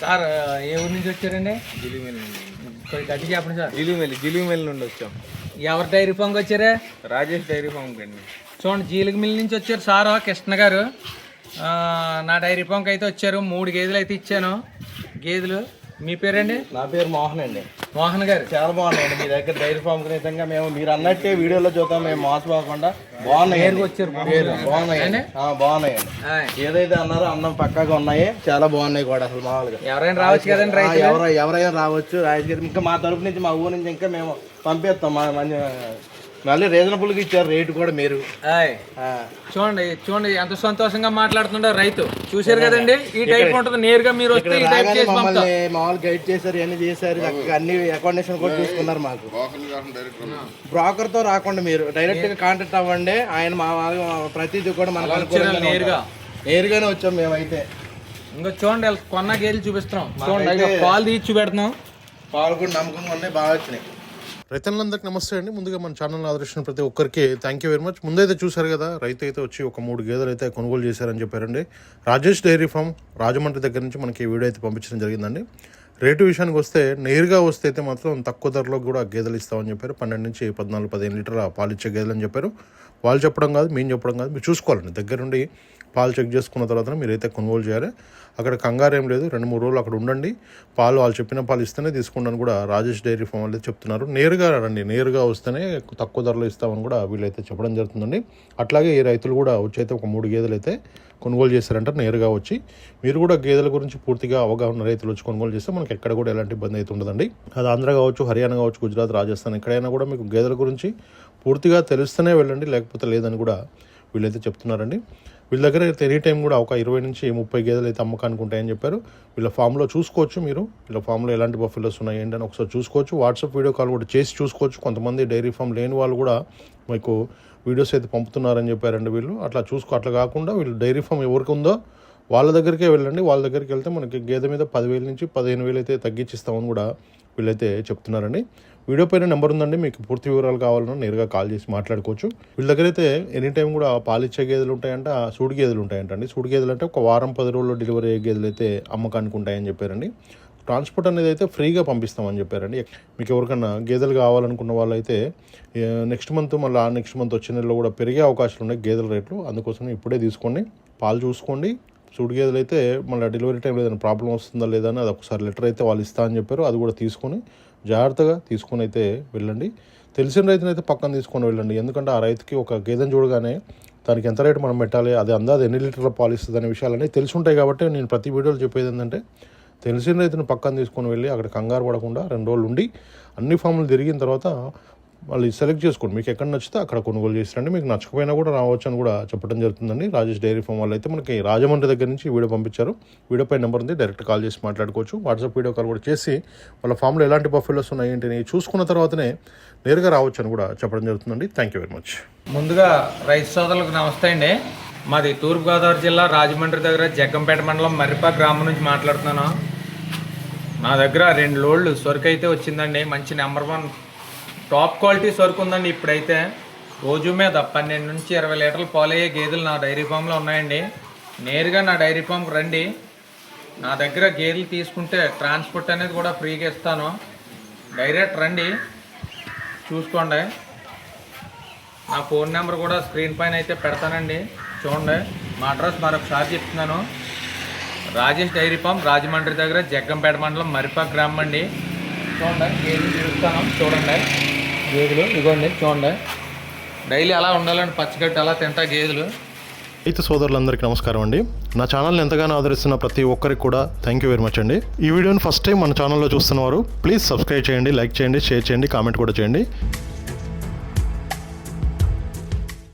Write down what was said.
Sir ఏ ఊరి నుంచి వచ్చారండి? జిలిమిల్ కొంచెం గట్టి చెప్పండి సార్. జిలిమిల్ జిలిమిల్ నుండి వచ్చాం. ఎవరి డైరీ ఫామ్కి వచ్చారా? రాజేష్ డైరీ ఫామ్ కండి చూడండి జీలిక మిల్ నుంచి వచ్చారు సార్ కృష్ణ గారు. నా డైరీ ఫామ్కి అయితే వచ్చారు మూడు గేదెలు అయితే ఇచ్చాను. గేదెలు మీ పేరండి? నా పేరు మోహన్ అండి. మోహన్ గారు. చాలా బాగున్నాయండి. మీ దగ్గర డైరీ ఫామ్ నిజంగా మేము మీరు అన్నట్టే వీడియోలో చూద్దాం. మేము మోసపోకుండా బాగున్నాయి. వచ్చారు బాగున్నాయండి. ఆ, బాగున్నాయండి. ఏదైతే అన్నారో అన్నం పక్కాగా ఉన్నాయి. చాలా బాగున్నాయి కూడా అసలు మామూలుగా. ఎవరైనా రావచ్చు కదండి ఎవరైనా రావచ్చు. రాజకీయ ఇంకా మా తరపు నుంచి మా ఊరు నుంచి ఇంకా మేము పంపిస్తాం మా మంచి మళ్ళీ రీజనబుల్గా ఇచ్చారు రేటు కూడా మీరు. చూడండి చూడండి ఎంత సంతోషంగా మాట్లాడుతుండో రైతు. చూశారు కదండి? ఈ టైప్ ఉంటుంది నేరుగా మీరు వస్తే ఈ టైప్ రాగానే చేసి పంపుతాం మమ్మల్ని మామూలు గైడ్ చేశారు ఇవన్నీ చేశారు అన్ని అకామిడేషన్ కూడా చూసుకున్నారు మాకు. బ్రోకర్తో రాకుండా మీరు. డైరెక్ట్గా కాంటాక్ట్ అవ్వండి. ఆయన మా మా ప్రతిదీ కూడా మనకు అనుకూలంగా నేరుగా. నేరుగానే వచ్చాం మేమైతే. ఇంకా చూడండి వీళ్ళకి కొన్న గేదెలు చూపిస్తున్నాం. చూడండి పాలు తీసి చూపెడుతున్నాం. పాలు కూడా నమ్మకంగా ఉన్నాయి బాగా వచ్చినాయి. రైతులందరికీ నమస్తే అండి. ముందుగా మన ఛానల్ ఆదర్శించిన ప్రతి ఒక్కరికి థ్యాంక్ యూ వెరీ మచ్ ముందైతే చూశారు కదా రైతు అయితే వచ్చి ఒక మూడు గేదెలు అయితే కొనుగోలు చేశారని చెప్పారండి. రాజేష్ డైరీ ఫామ్ రాజమండ్రి దగ్గర నుంచి మనకి ఈ వీడియో అయితే పంపించడం జరిగిందండి. రేటు విషయానికి వస్తే నేరుగా వస్తే అయితే మాత్రం తక్కువ ధరలో కూడా గేదెలు ఇస్తామని చెప్పారు. పన్నెండు నుంచి పద్నాలుగు పదిహేను లీటర్ల పాలు ఇచ్చే గేదెలు అని చెప్పారు. వాళ్ళు చెప్పడం కాదు మేము చెప్పడం కాదు మీరు చూసుకోవాలండి. దగ్గరుండి పాలు చెక్ చేసుకున్న తర్వాత మీరైతే కొనుగోలు చేయాలి. అక్కడ కంగారు ఏం లేదు రెండు మూడు రోజులు అక్కడ ఉండండి. పాలు వాళ్ళు చెప్పిన పాలు ఇస్తేనే తీసుకుంటాను కూడా రాజేష్ డైరీ ఫామ్ వాళ్ళు చెప్తున్నారు. నేరుగా రండి నేరుగా వస్తేనే తక్కువ ధరలో ఇస్తామని కూడా వీళ్ళైతే చెప్పడం జరుగుతుందండి. అట్లాగే ఈ రైతులు కూడా వచ్చి అయితే ఒక మూడు గేదెలు అయితే కొనుగోలు చేశారంట నేరుగా వచ్చి. మీరు కూడా గేదెల గురించి పూర్తిగా అవగాహన రైతులు వచ్చి కొనుగోలు చేస్తే మనకి ఎక్కడ కూడా ఎలాంటి ఇబ్బంది అయితే ఉండదండి. అది ఆంధ్ర కావచ్చు హర్యానా కావచ్చు గుజరాత్ రాజస్థాన్ ఎక్కడైనా కూడా మీకు గేదెల గురించి పూర్తిగా తెలుస్తూనే వెళ్ళండి లేకపోతే లేదని కూడా వీళ్ళైతే చెప్తున్నారండి. వీళ్ళ దగ్గర అయితే ఎనీ టైం కూడా ఒక ఇరవై నుంచి ముప్పై గేదెలు అయితే అమ్మకానికి ఉంటాయని చెప్పారు. వీళ్ళ ఫామ్లో చూసుకోవచ్చు మీరు. వీళ్ళ ఫామ్లో ఎలాంటి బఫెలోస్ ఉన్నాయి ఏంటని ఒకసారి చూసుకోవచ్చు. వాట్సాప్ వీడియో కాల్ కూడా చేసి చూసుకోవచ్చు. కొంతమంది డైరీ ఫామ్ లేని వాళ్ళు కూడా మీకు వీడియోస్ అయితే పంపుతున్నారని చెప్పారండి వీళ్ళు. అట్లా చూసుకో అట్లా కాకుండా వీళ్ళు డైరీ ఫామ్ ఎవరికి ఉందో వాళ్ళ దగ్గరికే వెళ్ళండి. వాళ్ళ దగ్గరికి వెళ్తే మనకి గేదె మీద పదివేల నుంచి పదిహేను వేలు అయితే తగ్గించిస్తామని కూడా వీళ్ళైతే చెప్తున్నారండి. వీడియో పైన నెంబర్ ఉందండి. మీకు పూర్తి వివరాలు కావాలన్నా నేరుగా కాల్ చేసి మాట్లాడుకోవచ్చు. వీళ్ళ దగ్గర అయితే ఎనీ టైం కూడా పాలిచ్చే గేదెలు ఉంటాయంట ఆ సూడి గేదెలు ఉంటాయంటండి. సూడి గేదెలు అంటే ఒక వారం పది రోజుల్లో డెలివరీ అయ్యే గేదెలు అయితే అమ్మకానికి ఉంటాయని చెప్పారండి. ట్రాన్స్పోర్ట్ అనేది అయితే ఫ్రీగా పంపిస్తామని చెప్పారండి. మీకు ఎవరికన్నా గేదెలు కావాలనుకున్న వాళ్ళైతే నెక్స్ట్ మంత్ మళ్ళీ నెక్స్ట్ మంత్ వచ్చే నెలలో కూడా పెరిగే అవకాశాలు ఉన్నాయి గేదెల రేట్లు. అందుకోసం ఇప్పుడే తీసుకోండి. పాలు చూసుకోండి. సూట్ గేదెలు అయితే మళ్ళీ డెలివరీ టైంలో ఏదైనా ప్రాబ్లం వస్తుందా లేదా అని అది ఒకసారి లెటర్ అయితే వాళ్ళు ఇస్తా అని చెప్పారు. అది కూడా తీసుకొని జాగ్రత్తగా తీసుకొని అయితే వెళ్ళండి. తెలిసిన రైతుని అయితే పక్కన తీసుకొని వెళ్ళండి. ఎందుకంటే ఆ రైతుకి ఒక గేదెని చూడగానే దానికి ఎంత రేటు మనం పెట్టాలి అది అందాది ఎన్ని లీటర్ల పాలు ఇస్తుంది అనే విషయాలన్నీ తెలిసి ఉంటాయి కాబట్టి నేను ప్రతి వీడియోలో చెప్పేది ఏంటంటే తెలిసిన రైతుని పక్కన తీసుకొని వెళ్ళి అక్కడ కంగారు పడకుండా రెండు రోజులు ఉండి అన్ని ఫామ్లు తిరిగిన తర్వాత మళ్ళీ సెలెక్ట్ చేసుకోండి. మీకు ఎక్కడ నచ్చితే అక్కడ కొనుగోలు చేసిరండి. మీకు నచ్చకపోయినా కూడా రావచ్చు అని కూడా చెప్పడం జరుగుతుందండి. రాజేష్ డైరీ ఫామ్ వాళ్ళు అయితే మనకి రాజమండ్రి దగ్గర నుంచి వీడియో పంపించారు. వీడియోపై నెంబర్ ఉంది. డైరెక్ట్ కాల్ చేసి మాట్లాడుకోవచ్చు. వాట్సాప్ వీడియో కాల్ కూడా చేసి వాళ్ళ ఫామ్లో ఎలాంటి బఫెలోస్ ఉన్నాయి ఏంటి చూసుకున్న తర్వాతనే నేరుగా రావచ్చు అని కూడా చెప్పడం జరుగుతుందండి. థ్యాంక్ యూ వెరీ మచ్ ముందుగా రైతు సోదరులకు నమస్తే అండి. మాది తూర్పుగోదావరి జిల్లా రాజమండ్రి దగ్గర జగ్గంపేట మండలం మర్రిపా గ్రామం నుంచి మాట్లాడుతున్నాను. నా దగ్గర రెండు లోళ్ళు సొరకైతే వచ్చిందండి. మంచి నెంబర్ వన్ టాప్ క్వాలిటీ సరుకు ఉందండి ఇప్పుడైతే. రోజు మీద పన్నెండు నుంచి ఇరవై లీటర్లు పాలయ్యే గేదెలు నా డైరీ ఫామ్లో ఉన్నాయండి. నేరుగా నా డైరీ ఫామ్కి రండి. నా దగ్గర గేదెలు తీసుకుంటే ట్రాన్స్పోర్ట్ అనేది కూడా ఫ్రీగా ఇస్తాను. డైరెక్ట్ రండి. చూసుకోండి. నా ఫోన్ నెంబర్ కూడా స్క్రీన్ పైన అయితే పెడతానండి. చూడండి. మా అడ్రస్ మరొకసారి చెప్తున్నాను. రాజేష్ డైరీ ఫామ్ రాజమండ్రి దగ్గర జగ్గంపేట మండలం మరిపాక్ గ్రామం అండి. చూడండి. గేదెలు తిరుగుతాను చూడండి. గేదెలు ఇదిగోండి చూడండి. డైలీ అలా ఉండాలండి పచ్చగడ్డి అలా తింటా గేదెలు. రైతు సోదరులందరికీ నమస్కారం అండి. నా ఛానల్ని ఎంతగానో ఆదరిస్తున్న ప్రతి ఒక్కరికి కూడా థ్యాంక్ యూ వెరీ మచ్ అండి. ఈ వీడియోని ఫస్ట్ టైం మన ఛానల్లో చూస్తున్నవారు ప్లీజ్ సబ్స్క్రైబ్ చేయండి లైక్ చేయండి షేర్ చేయండి కామెంట్ కూడా చేయండి.